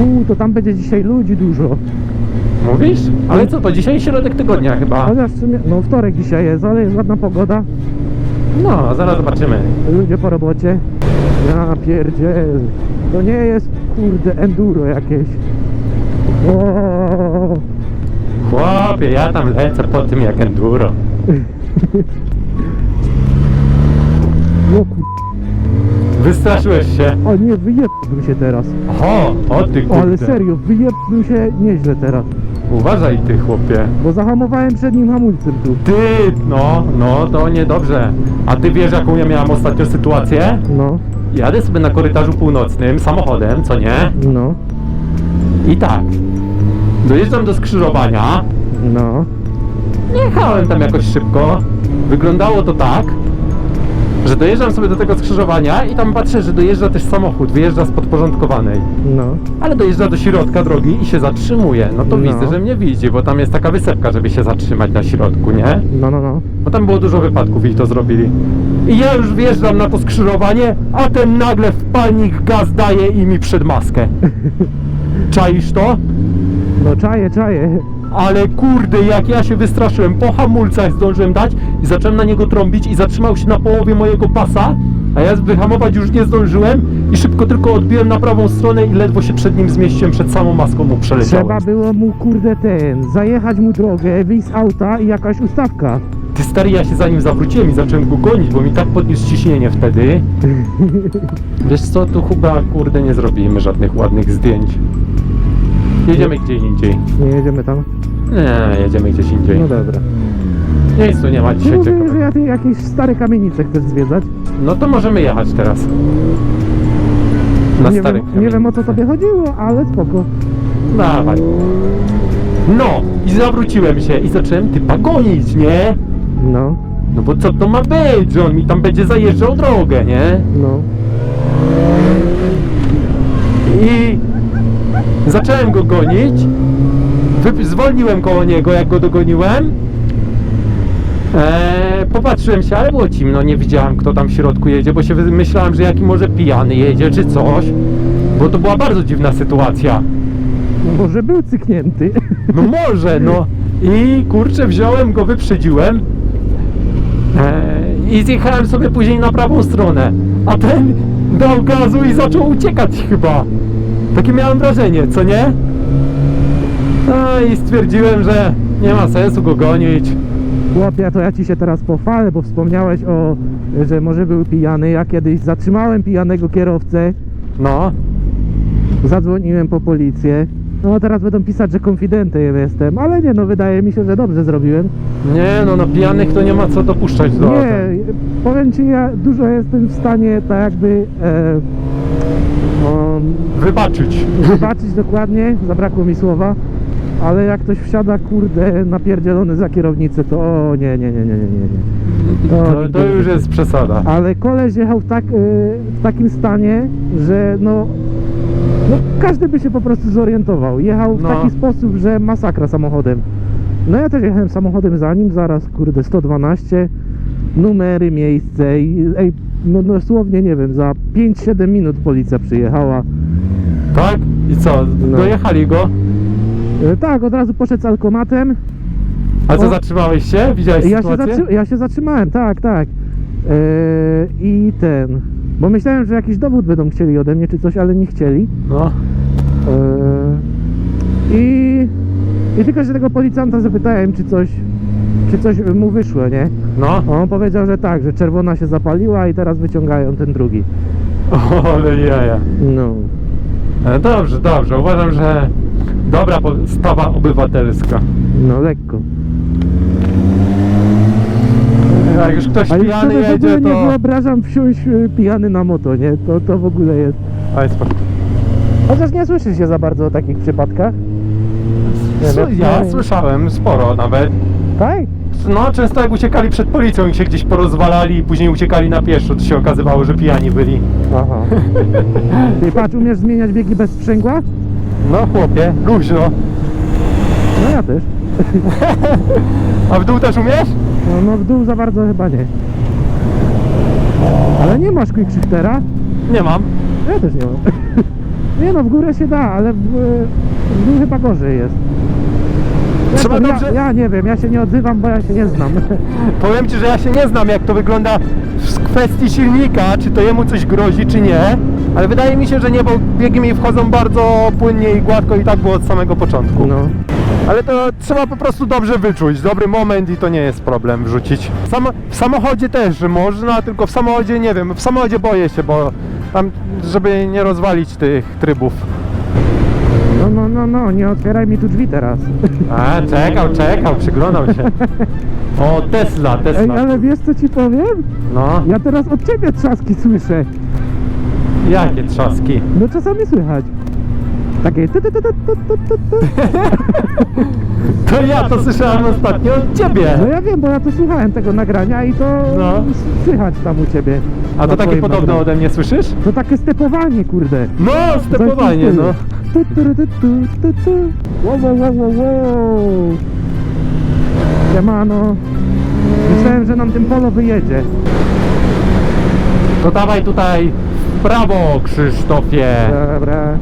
Uuu, to tam będzie dzisiaj ludzi dużo. Mówisz? Ale co, to dzisiaj środek tygodnia chyba. Chociaż w sumie, no wtorek dzisiaj jest, ale jest ładna pogoda. No, zaraz zobaczymy. Ludzie po robocie. Ja pierdziel. To nie jest, kurde, enduro jakieś. O, Chłopie, ja tam lecę po tym jak enduro. no kur... Wystraszyłeś się. O nie, wyjebłbym się teraz. Oho, o ty kurde. ale serio, wyjebłbym się nieźle teraz. Uważaj ty chłopie. Bo zahamowałem przednim hamulcem tu. Ty, no, no, to niedobrze. A ty wiesz jaką ja miałem ostatnio sytuację? No, Jadę sobie na korytarzu północnym samochodem, co nie? no, I tak. Dojeżdżam do skrzyżowania. no. Nie jechałem tam jakoś szybko. Wyglądało to tak, że dojeżdżam sobie do tego skrzyżowania i tam patrzę, że dojeżdża też samochód, wyjeżdża z podporządkowanej. No, Ale dojeżdża do środka drogi i się zatrzymuje. No to No. widzę, że mnie widzi, bo tam jest taka wysepka, żeby się zatrzymać na środku, nie? no, no, no. Bo tam było dużo wypadków i to zrobili. I ja już wjeżdżam na to skrzyżowanie, a ten nagle w palnik gaz daje i mi przed maskę. Czaisz to? No czaję, czaję. Ale kurde, jak ja się wystraszyłem, po hamulcach zdążyłem dać i zacząłem na niego trąbić i zatrzymał się na połowie mojego pasa, a ja wyhamować już nie zdążyłem i szybko tylko odbiłem na prawą stronę i ledwo się przed nim zmieściłem, przed samą maską mu przeleciałem. Trzeba było mu, kurde, ten, zajechać mu drogę, wyjść z auta i jakaś ustawka. Ty stary, ja się za nim zawróciłem i zacząłem go gonić, bo mi tak podniósł ciśnienie wtedy. Wiesz co, tu chyba kurde nie zrobimy żadnych ładnych zdjęć. Jedziemy gdzie indziej. Nie jedziemy tam? Nie, jedziemy gdzieś indziej. No dobra. Nic tu nie ma dzisiaj mówisz, że ciekawego. ja ty jakieś stare kamienice chcesz zwiedzać. No to możemy jechać teraz. Na nie, stary wiem, nie wiem o co tobie chodziło, ale spoko. Dawaj. No i zawróciłem się i zacząłem typa gonić, nie? No, No bo co to ma być, że on mi tam będzie zajeżdżał drogę, nie? no. I zacząłem go gonić. Zwolniłem koło niego, jak go dogoniłem. Eee, popatrzyłem się, ale było ciemno, nie widziałem kto tam w środku jedzie, bo się myślałem, że jaki może pijany jedzie czy coś. Bo to była bardzo dziwna sytuacja. no może był cyknięty. No może, no. I kurczę, wziąłem go, wyprzedziłem. Eee, I zjechałem sobie później na prawą stronę. A ten dał gazu i zaczął uciekać chyba. Takie miałem wrażenie, co nie? No i stwierdziłem, że nie ma sensu go gonić. Chłopie, to ja ci się teraz pochwalę, bo wspomniałeś o, że może był pijany. Ja kiedyś zatrzymałem pijanego kierowcę, No, zadzwoniłem po policję. No teraz będą pisać, że konfidentem jestem, ale nie, no wydaje mi się, że dobrze zrobiłem. nie no, na pijanych to nie ma co dopuszczać do... Nie, powiem ci, ja dużo jestem w stanie tak jakby e, o, Wybaczyć. wybaczyć dokładnie, zabrakło mi słowa, ale jak ktoś wsiada, kurde, napierdzielony za kierownicę, to o nie, nie, nie, nie, nie, nie. nie. To, to już jest przesada. Ale koleś jechał w, tak, y, w takim stanie, że no, no każdy by się po prostu zorientował. Jechał w No. taki sposób, że masakra samochodem. No ja też jechałem samochodem za nim, zaraz kurde 112, numery, miejsce i ej, no dosłownie nie wiem, za 5-7 minut policja przyjechała. Tak? I co, No. dojechali go? E, Tak, od razu poszedł z alkomatem. A co, O. zatrzymałeś się? Widziałeś Ja się, sytuację? zatrzy- ja się zatrzymałem, tak, tak. E, I ten. Bo myślałem, że jakiś dowód będą chcieli ode mnie czy coś, ale nie chcieli. No. E, I, I tylko się tego policjanta zapytałem, czy coś, czy coś mu wyszło, nie? No. A on powiedział, że tak, że czerwona się zapaliła i teraz wyciągają ten drugi. Ale jaja. No. E, Dobrze, dobrze. Uważam, że dobra postawa obywatelska. No lekko. Jak już ktoś A już pijany sobie w ogóle jedzie, nie to... wyobrażam wsiąść e, pijany na moto, nie? To, to w ogóle jest. Ale spoko. Chociaż nie słyszy się za bardzo o takich przypadkach. Wiem, Ja słyszałem sporo nawet. Tak? No, często jak uciekali przed policją i się gdzieś porozwalali i później uciekali na pieszo, to się okazywało, że pijani byli. Aha. Ty patrz, umiesz zmieniać biegi bez sprzęgła? No chłopie, luźno. No ja też. A w dół też umiesz? No, no w dół za bardzo chyba nie. Ale nie masz quick shiftera? Nie mam. Ja też nie mam. Nie no, w górę się da, ale w, w dół chyba gorzej jest. Ja, Trzeba to- dobrze- ja, ja nie wiem, ja się nie odzywam, bo ja się nie znam. Powiem Ci, że ja się nie znam jak to wygląda w kwestii silnika, czy to jemu coś grozi, czy nie. Ale wydaje mi się, że nie, bo biegi mi wchodzą bardzo płynnie i gładko i tak było od samego początku. No. Ale to trzeba po prostu dobrze wyczuć, dobry moment i to nie jest problem wrzucić. Sam, w samochodzie też można, tylko w samochodzie nie wiem, w samochodzie boję się, bo tam, żeby nie rozwalić tych trybów. No, no, no, no, nie otwieraj mi tu drzwi teraz. A, czekał, czekał, przyglądał się. O, Tesla, Ej, Tesla. ale wiesz co ci powiem? No, Ja teraz od ciebie trzaski słyszę. Jakie trzaski. No czasami słychać. Takie. To ja to słyszałem ostatnio od ciebie. No ja wiem, bo ja to słuchałem tego nagrania i to No. s- słychać tam u ciebie. A to na takie twoim podobne nagraniu. ode mnie słyszysz? To takie stepowanie, kurde. No, stepowanie, no. Tu, tu, tu, tu, tu, tu. Wow, wow, wow, wow, wow. Siemano. Myślałem, że nam tym polo wyjedzie. To dawaj tutaj prawo, Krzysztofie. Dobra.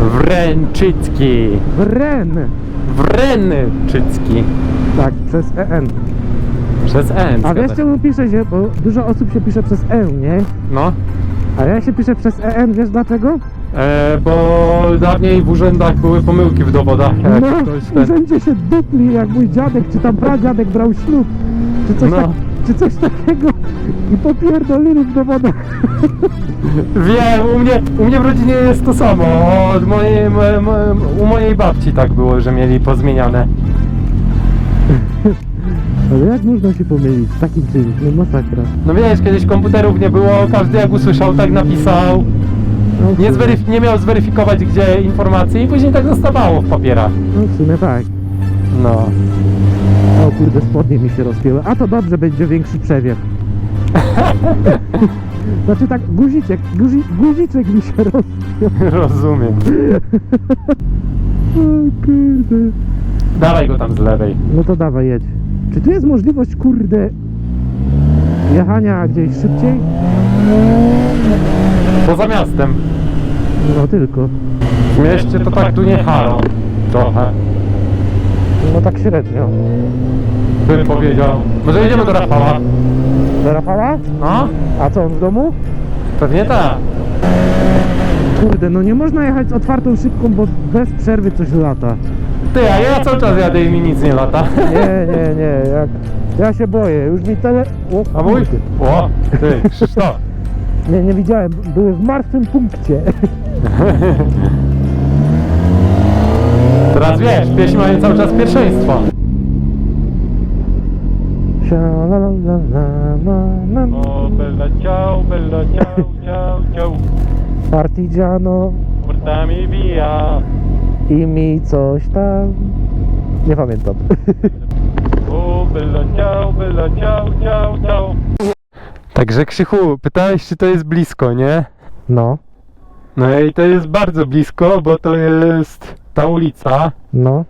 Wręczycki. Wren. Wręczycki. Tak, przez EN. Przez N. A wiesz czemu pisze się, bo dużo osób się pisze przez E, nie? No. A ja się piszę przez EN, wiesz dlaczego? E, bo dawniej w urzędach były pomyłki w dowodach. Jak No, ktoś w ten... urzędzie się dupli, jak mój dziadek, czy tam pradziadek brał ślub, czy coś, No. tak, czy coś takiego i popierdolili w dowodach. Wiem, u mnie, u mnie w rodzinie jest to samo. Od mojej, mo- mo- u mojej babci tak było, że mieli pozmieniane. Ale jak można się pomylić z takim czymś? No masakra. No wiesz, kiedyś komputerów nie było, każdy jak usłyszał, tak napisał. No, Nie, w sumie- zweryf- nie miał zweryfikować gdzie informacje i później tak zostawało w papierach. No w sumie tak. No. Kurde, spodnie mi się rozpięły. A to dobrze, będzie większy przewiew. Znaczy tak, guziczek, guzi, guziczek mi się rozpiął. Rozumiem. O kurde. Dawaj go tam z lewej. No to dawaj, jedź. Czy tu jest możliwość, kurde, jechania gdzieś szybciej? Poza miastem. No tylko. W mieście to tak tu nie halo. Trochę. No tak średnio. Bym powiedział. Może jedziemy do Rafała? Do Rafała? No? A co, on w domu? Pewnie tak. Kurde, no nie można jechać z otwartą szybką, bo bez przerwy coś lata. Ty, a ja cały czas jadę i mi nic nie lata. Nie, nie, nie, jak... Ja się boję, już mi tele... O, A mój? kurde. O, ty, Krzysztof. Nie, nie widziałem, były w martwym punkcie. Teraz wiesz, piesi mają cały czas pierwszeństwo. O, bella ciao, bella ciao, ciao, ciao. Partigiano Portami via. i mi coś tam... Nie pamiętam. O, bella ciao, bella ciao, ciao, ciao. Także Krzychu, pytałeś czy to jest blisko, nie? No, No i to jest bardzo blisko, bo to jest ta ulica. no.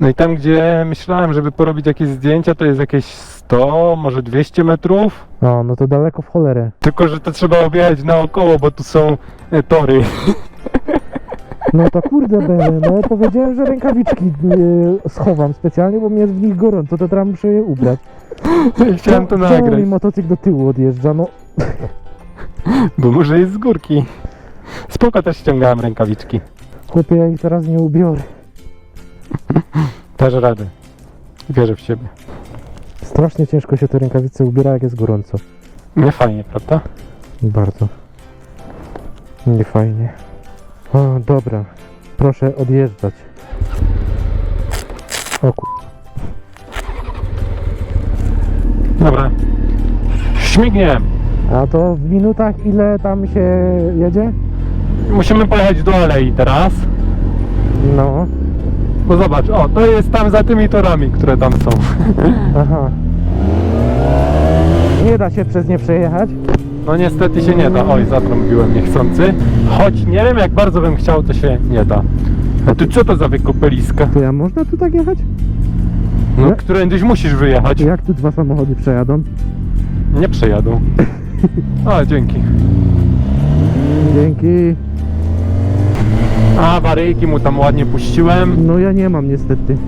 No i tam, gdzie myślałem, żeby porobić jakieś zdjęcia, to jest jakieś 100, może 200 metrów. O, no to daleko w cholerę. Tylko, że to trzeba objechać naokoło, bo tu są e, tory. No to kurde będę, no powiedziałem, że rękawiczki e, schowam specjalnie, bo mnie jest w nich gorąco, to teraz muszę je ubrać. Chciałem to Czemu nagrać, mi motocykl do tyłu odjeżdża, no bo może jest z górki. Spoko też ściągałem rękawiczki. Chłopie, ja ich teraz nie ubiorę. Dasz radę. Wierzę w siebie. Strasznie ciężko się te rękawice ubiera, jak jest gorąco. Nie fajnie, prawda? Bardzo. Nie fajnie. O, dobra. Proszę odjeżdżać. O ku... Dobra. Śmignie. A to w minutach ile tam się jedzie? Musimy pojechać do alei teraz. No. Bo zobacz, o, to jest tam za tymi torami, które tam są. Aha. Nie da się przez nie przejechać? No niestety się nie da. Oj, zatrąbiłem niechcący. Choć nie wiem jak bardzo bym chciał, to się nie da. A tu co to za wykopeliska? To ja można tu tak jechać? No, Nie. którędyś musisz wyjechać. Jak tu dwa samochody przejadą? Nie przejadą. A, dzięki. Dzięki. Awaryjki mu tam ładnie puściłem. No ja nie mam niestety.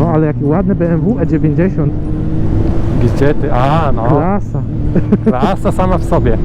No ale jaki ładny BMW E90. Gdzie ty? A, no. Klasa. Klasa sama w sobie.